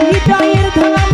হৃদয়ের ধরা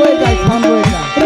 হয়ে যায় ক্ষণ হয়ে যায়।